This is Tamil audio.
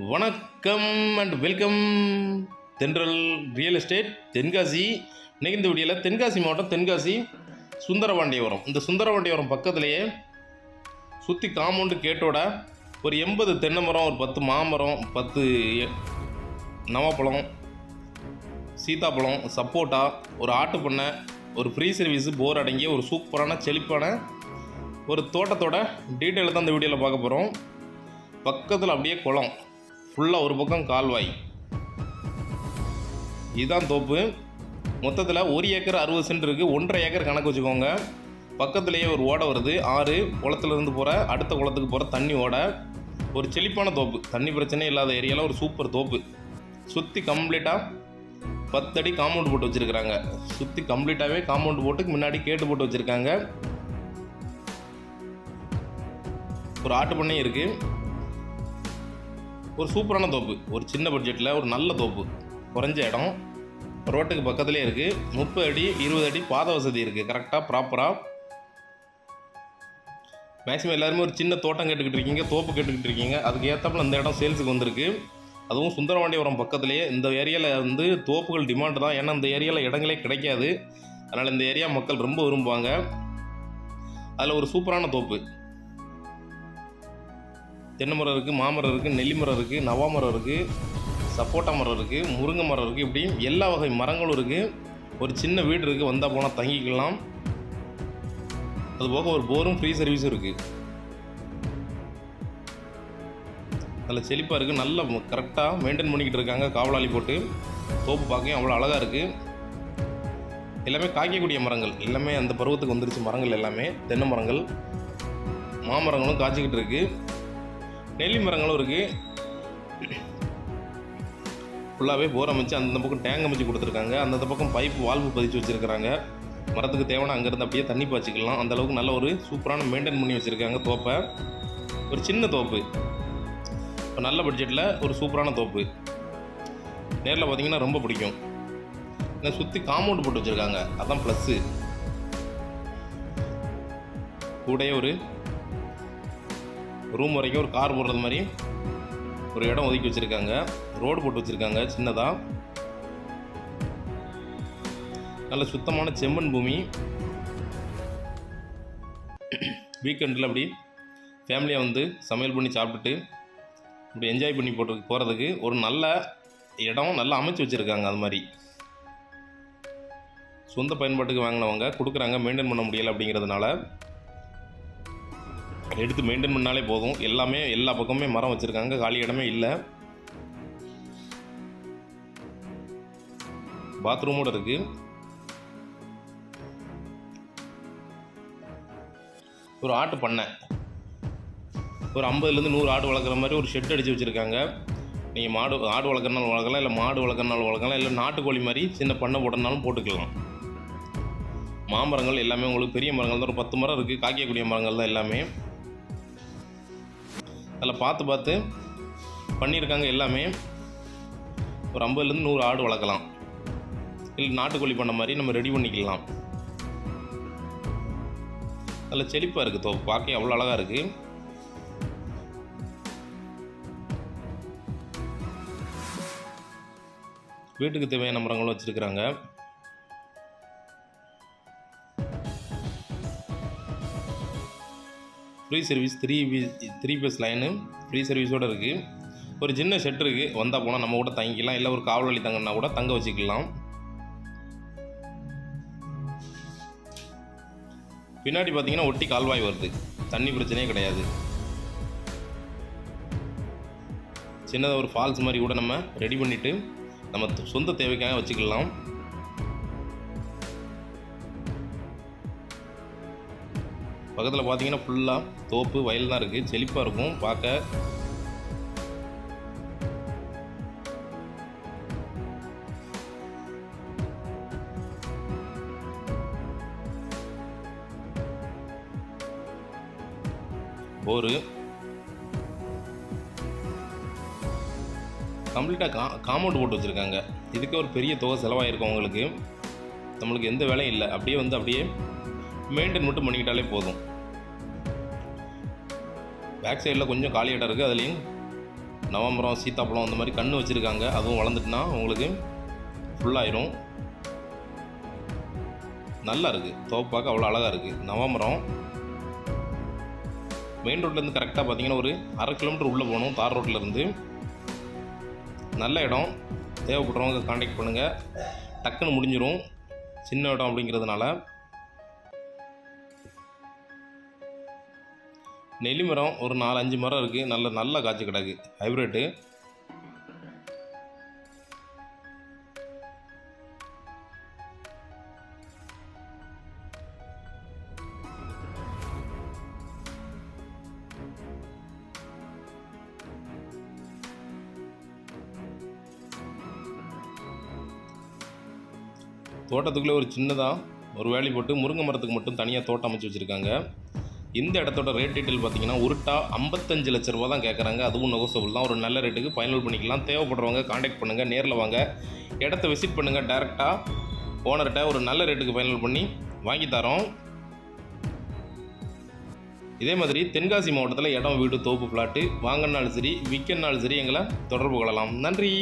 வணக்கம் and welcome Thendral real estate Tenkasi. இன்னைக்கு இந்த வீடியோவில் தென்காசி மாவட்டம் தென்காசி சுந்தரவாண்டியவரம் இந்த சுந்தரவாண்டியவரம் பக்கத்துலேயே சுற்றி காம்பவுண்டு கேட்டோட ஒரு எண்பது தென்னை மரம் ஒரு பத்து மாமரம் பத்து நவாப்பழம் சீதாப்பழம் சப்போட்டா ஒரு ஆட்டு பண்ணை ஒரு ஃப்ரீ சர்வீஸு போர் அடங்கிய ஒரு சூப்பரான செழிப்பான ஒரு தோட்டத்தோட டீட்டெயில் தான் இந்த வீடியோவில் பார்க்க போகிறோம் பக்கத்தில் அப்படியே குளம். ஃபுல்லாக ஒரு பக்கம் கால்வாய். இதுதான் தோப்பு. மொத்தத்தில் ஒரு ஏக்கர் அறுபது சென்ட் இருக்குது ஒன்றரை ஏக்கர் கணக்கு வச்சுக்கோங்க. பக்கத்துலேயே ஒரு ஓடை வருது. ஆறு குளத்துலேருந்து போகிற அடுத்த குளத்துக்கு போகிற தண்ணி ஓடை. ஒரு செழிப்பான தோப்பு. தண்ணி பிரச்சனை இல்லாத ஏரியாவில் ஒரு சூப்பர் தோப்பு. சுற்றி கம்ப்ளீட்டாக பத்தடி காம்பவுண்ட் போட்டு வச்சுருக்குறாங்க. சுற்றி கம்ப்ளீட்டாகவே காம்பவுண்ட் போட்டு முன்னாடி கேட்டு போட்டு வச்சுருக்காங்க. ஒரு ஆட்டு பண்ணையும் இருக்குது ஒரு சூப்பரான தோப்பு. ஒரு சின்ன பட்ஜெட்டில் ஒரு நல்ல தோப்பு. குறைஞ்ச இடம். ரோட்டுக்கு பக்கத்துலேயே இருக்குது முப்பது அடி இருபது அடி பாத வசதி இருக்குது கரெக்டாக ப்ராப்பராக மேக்ஸிமம் எல்லாருமே ஒரு சின்ன தோட்டம் கேட்டுக்கிட்டு இருக்கீங்க தோப்பு கேட்டுக்கிட்டு இருக்கீங்க. அதுக்கு ஏற்றாப்புல இந்த இடம் சேல்ஸுக்கு வந்திருக்கு. அதுவும் சுந்தரவாண்டிபுரம் பக்கத்துலேயே இந்த ஏரியாவில் வந்து தோப்புகள் டிமாண்டு தான். ஏன்னா இந்த ஏரியாவில் இடங்களே கிடைக்காது. அதனால் இந்த ஏரியா மக்கள் ரொம்ப விரும்புவாங்க. அதில் ஒரு சூப்பரான தோப்பு. தென்னை மரம் இருக்குது மாமரம் இருக்குது நெல்லி மரம் இருக்குது நவாமரம் இருக்குது சப்போட்டா மரம் இருக்குது முருங்கை மரம் இருக்குது இப்படி எல்லா வகை மரங்களும் இருக்குது ஒரு சின்ன வீடு இருக்குது வந்தால் போனால் தங்கிக்கலாம். அதுபோக ஒரு போரும் ஃப்ரீ சர்வீஸும் இருக்குது நல்ல செழிப்பாக இருக்குது நல்ல கரெக்டாக மெயின்டைன் பண்ணிக்கிட்டு இருக்காங்க காவலாளி போட்டு. தோப்பு பார்க்கையும் அவ்வளோ அழகாக இருக்குது எல்லாமே காய்க்கக்கூடிய மரங்கள் எல்லாமே அந்த பருவத்துக்கு வந்துருச்சு மரங்கள் எல்லாமே தென்னை மரங்கள் மாமரங்களும் காய்ச்சிக்கிட்டு இருக்குது நெல்லி மரங்களும் இருக்குது ஃபுல்லாகவே போர் அமைச்சு அந்த பக்கம் டேங்க் அமைச்சு கொடுத்துருக்காங்க. அந்த பக்கம் பைப் வால்வு பதிச்சு வச்சுருக்காங்க மரத்துக்கு தேவையான அங்கேருந்து அப்படியே தண்ணி பாய்ச்சிக்கலாம். அந்த அளவுக்கு நல்ல ஒரு சூப்பரான மெயின்டைன் பண்ணி வச்சுருக்காங்க தோப்பை. ஒரு சின்ன தோப்பு. இப்போ நல்ல பட்ஜெட்டில் ஒரு சூப்பரான தோப்பு. நேரில் பார்த்தீங்கன்னா ரொம்ப பிடிக்கும். இந்த சுற்றி காம்பவுண்ட் போட்டு வச்சுருக்காங்க. அதான் ப்ளஸ்ஸு கூடயே ஒரு ரூம் வரைக்கும் ஒரு கார் போடுறது மாதிரி ஒரு இடம் ஒதுக்கி வச்சுருக்காங்க. ரோடு போட்டு வச்சுருக்காங்க சின்னதாக நல்ல சுத்தமான செம்மண் பூமி. வீக்கெண்டில் அப்படி ஃபேமிலியாக வந்து சமையல் பண்ணி சாப்பிட்டுட்டு இப்படி என்ஜாய் பண்ணி போட்டு போகிறதுக்கு ஒரு நல்ல இடம் நல்லா அமைச்சு வச்சுருக்காங்க அது மாதிரி. சொந்த பயன்பாட்டுக்கு வாங்கினவங்க கொடுக்குறாங்க மெயின்டைன் பண்ண முடியலை அப்படிங்கிறதுனால எடுத்து மெயின்டைன் பண்ணாலே போதும். எல்லாமே எல்லா பக்கமுமே மரம் வச்சுருக்காங்க. காலி இடமே இல்லை. பாத்ரூமோட இருக்குது ஒரு ஆட்டு பண்ணை. ஒரு ஐம்பதுலேருந்து நூறு ஆடு வளர்க்குற மாதிரி ஒரு ஷெட் அடித்து வச்சுருக்காங்க. நீங்கள் மாடு ஆடு வளர்க்குறனாலும் வளர்க்கலாம் இல்லை மாடு வளர்க்குறனாலும் வளர்க்கலாம் இல்லை நாட்டுக்கோழி மாதிரி சின்ன பண்ணை போடனாலும் போட்டுக்கலாம். மாமரங்கள் எல்லாமே உங்களுக்கு பெரிய மரங்கள் தான் ஒரு பத்து மரம் இருக்குது காய்க்கக்கூடிய மரங்கள் தான் எல்லாமே. அதில் பார்த்து பார்த்து பண்ணியிருக்காங்க எல்லாமே. ஒரு ஐம்பதுலேருந்து நூறு ஆடு வளர்க்கலாம். இல்லை நாட்டுக்கோழி பண்ண மாதிரி நம்ம ரெடி பண்ணிக்கலாம். நல்ல செழிப்பாக இருக்குது தோப்பு பார்க்க அவ்வளோ அழகாக இருக்குது வீட்டுக்கு தேவையான மரங்களும் வச்சுருக்குறாங்க. Free service three three bus line free சர்வீஸோடு இருக்குது ஒரு சின்ன ஷெட் இருக்குது வந்தால் போனால் நம்ம கூட தங்கிக்கலாம். இல்லை ஒரு காவலாளி தங்கன்னா கூட தங்க வச்சுக்கலாம். பின்னாடி பார்த்தீங்கன்னா ஒட்டி கால்வாய் வருது. தண்ணி பிரச்சனையே கிடையாது. சின்னதாக ஒரு ஃபால்ஸ் மாதிரி கூட நம்ம ரெடி பண்ணிவிட்டு நம்ம சொந்த தேவைக்காக வச்சுக்கலாம். பக்கத்தில் பார்த்தீங்கன்னா ஃபுல்லாக தோப்பு வயல் தான் இருக்குது செழிப்பாக இருக்கும். பார்க்க. போரு கம்ப்ளீட்டாக கா காம்பவுண்ட் போட்டு வச்சுருக்காங்க. இதுக்கே ஒரு பெரிய தொகை செலவாயிருக்கும் அவங்களுக்கு. நம்மளுக்கு எந்த வேலையும் இல்லை. அப்படியே வந்து அப்படியே மெயின்டைன் மட்டும் பண்ணிக்கிட்டாலே போதும். பேக் சைடில் கொஞ்சம் காலி இடம் இருக்குது அதுலேயும் நவம்பரம் சீத்தாப்பழம் அந்த மாதிரி கன்று வச்சுருக்காங்க. அதுவும் வளர்ந்துட்டுனா உங்களுக்கு ஃபுல்லாயிரும் நல்லா இருக்குது தோப்பாக்க அவ்வளோ அழகாக இருக்குது நவம்பரம். மெயின் ரோட்லேருந்து கரெக்டாக பார்த்தீங்கன்னா ஒரு அரை கிலோமீட்டர் உள்ளே போகணும் தார் ரோட்லேருந்து நல்ல இடம். தேவைப்படுறவங்க காண்டாக்ட் பண்ணுங்கள் டக்குன்னு முடிஞ்சிடும் சின்ன இடம் அப்படிங்கிறதுனால நெல்லி மரம் ஒரு நாலு அஞ்சு மரம் இருக்குது நல்ல நல்ல காய்ச்சி கிடக்கு. ஹைப்ரிட்டு தோட்டத்துக்குள்ளே ஒரு சின்னதாக ஒரு வேலி போட்டு முருங்கை மரத்துக்கு மட்டும் தனியாக தோட்டம் அமைச்சு வச்சுருக்காங்க. இந்த இடத்தோட ரேட் டீட்டெயில் பார்த்தீங்கன்னா உருட்டா ஐம்பத்தஞ்சு லட்ச ரூபா தான் கேட்குறாங்க அதுவும் நெகோசபிள் தான். ஒரு நல்ல ரேட்டுக்கு ஃபைனல் பண்ணிக்கலாம். தேவைப்படுறவங்க காண்டாக்ட் பண்ணுங்கள் நேரில் வாங்க. இடத்த விசிட் பண்ணுங்கள் டேரெக்டாக ஓனர்கிட்ட ஒரு நல்ல ரேட்டுக்கு ஃபைனல் பண்ணி வாங்கி தரோம். இதே மாதிரி தென்காசி மாவட்டத்தில் இடம் வீடு தோப்பு பிளாட்டு வாங்கினாலும் சரி விற்கனாலும் சரி எங்களை தொடர்பு கொள்ளலாம். நன்றி!